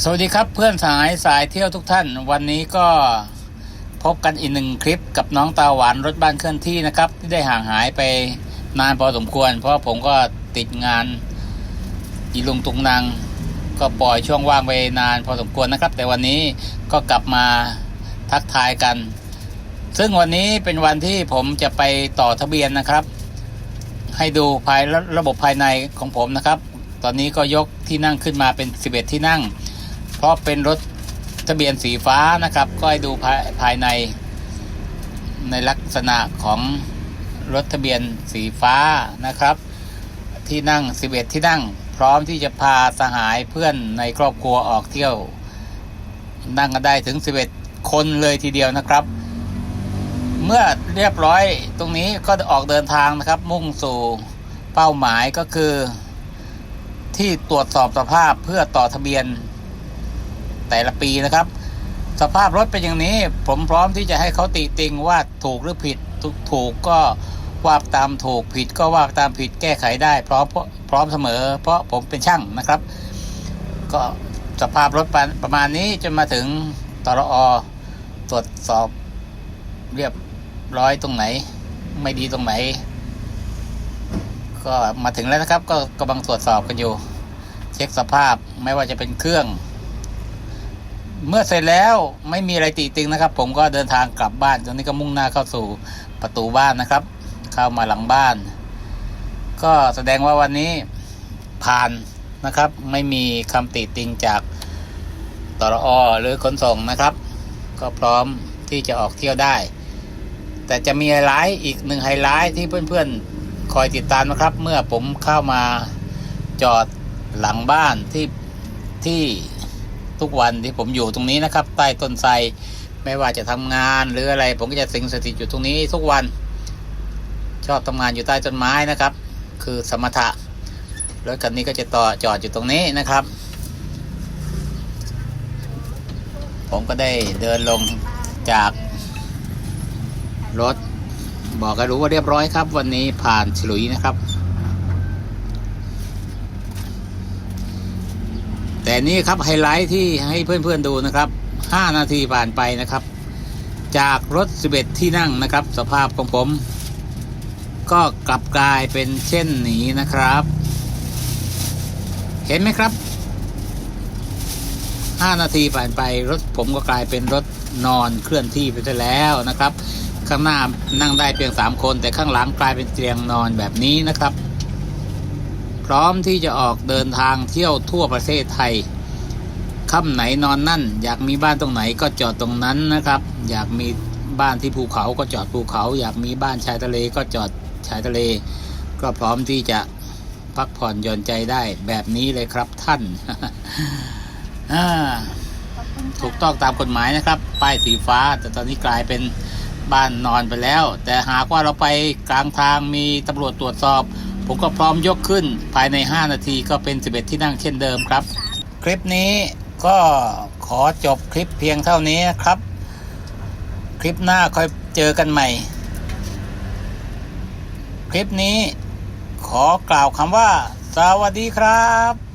สวัสดีครับเพื่อนสายสายเที่ยวทุกท่าน วันนี้ก็พบกันอีกหนึ่งคลิปกับน้องตาหวานรถบ้านเคลื่อนที่นะครับ ที่ได้ห่างหายไปนานพอสมควร เพราะผมก็ติดงานอีลุงตุงนางก็ปล่อยช่วงว่างไปนานพอสมควรนะครับ แต่วันนี้ก็กลับมาทักทายกัน ซึ่งวันนี้เป็นวันที่ผมจะไปต่อทะเบียนนะครับ ให้ดูภายระบบภายในของผมนะครับ ตอนนี้ก็ยกที่นั่งขึ้นมาเป็น 11 ที่นั่ง เพราะเป็นรถทะเบียนสีฟ้านะครับ ก็ให้ดูภายภายในในลักษณะของรถทะเบียนสีฟ้านะครับ ที่นั่ง 11 ที่นั่ง พร้อมที่จะพาสหายเพื่อนในครอบครัวออกเที่ยว นั่งกันได้ถึง 11 คนเลยทีเดียวนะครับ เมื่อเรียบร้อยตรงนี้ก็ออกเดินทางนะครับ มุ่งสู่เป้าหมายก็คือ ที่ตรวจสอบสภาพเพื่อต่อทะเบียน แต่ละปีนะครับ สภาพรถเป็นอย่างนี้ ผมพร้อมที่จะให้เขาติติงว่าถูกหรือผิดถูกถูกก็ว่าตามถูกผิดก็ว่าตามผิดแก้ไขได้ พร้อมพร้อมเสมอ เพราะผมเป็นช่างนะครับ ก็สภาพรถประประมาณนี้จนมาถึงตรอตรวจสอบเรียบร้อยตรงไหน ไม่ดีตรงไหน ก็มาถึงแล้วนะครับ ก็กำลังตรวจสอบกันอยู่ เช็คสภาพไม่ว่าจะเป็นเครื่อง เมื่อเสร็จแล้วไม่มีอะไรติติงนะครับ ผมก็เดินทางกลับบ้านตอนนี้ก็มุ่งหน้าเข้าสู่ประตูบ้านนะครับ เข้ามาหลังบ้าน ก็แสดงว่าวันนี้ผ่านนะครับ ไม่มีคำติติงจากตรอหรือขนส่งนะครับ ก็พร้อมที่จะออกเที่ยวได้ แต่จะมีไฮไลท์อีกหนึ่งไฮไลท์ที่เพื่อนๆคอยติดตามนะครับ เมื่อผมเข้ามาจอดหลังบ้านที่ที่ ทุกวันที่ผมอยู่ตรงนี้นะครับ ใต้ต้นไทรไม่ว่าจะทำงานหรืออะไร ผมก็จะสิงสถิตอยู่ตรงนี้ทุกวัน ชอบทำงานอยู่ใต้ต้นไม้นะครับ คือสมถะรถคันนี้ก็จะต่อจอดอยู่ตรงนี้นะครับ ผมก็ได้เดินลงจากรถ บอกให้รู้ว่าเรียบร้อยครับ วันนี้ผ่านฉลุยนะครับ แต่นี่ครับไฮไลท์ที่ให้เพื่อนๆดูนะครับ 5 นาทีผ่านไปนะครับ จากรถ 11 ที่นั่งนะครับ สภาพของผม ก็กลับกลายเป็นเช่นนี้นะครับ เห็นไหมครับ 5 นาทีผ่านไปรถผมก็กลายเป็นรถนอนเคลื่อนที่ไปได้แล้วนะครับ ข้างหน้านั่งได้เพียง 3 คน แต่ข้างหลังกลายเป็นเตียงนอนแบบนี้นะครับ พร้อมที่จะออกเดินทางเที่ยวทั่วประเทศไทยค่ำไหนนอนนั่น อยากมีบ้านตรงไหนก็จอดตรงนั้นนะครับ อยากมีบ้านที่ภูเขาก็จอดภูเขา อยากมีบ้านชายทะเลก็จอดชายทะเล ก็พร้อมที่จะพักผ่อนหย่อนใจได้แบบนี้เลยครับท่านถูกต้องตามกฎหมายนะครับ ป้ายสีฟ้า แต่ตอนนี้กลายเป็นบ้านนอนไปแล้ว แต่หากว่าเราไปกลางทางมีตำรวจตรวจสอบ ผมก็พร้อมยกขึ้นภายใน 5 นาทีก็เป็น 11 ที่นั่งเช่นเดิมครับ คลิปนี้ก็ขอจบคลิปเพียงเท่านี้นะครับ คลิปหน้าค่อยเจอกันใหม่ คลิปนี้ขอกล่าวคำว่า สวัสดีครับ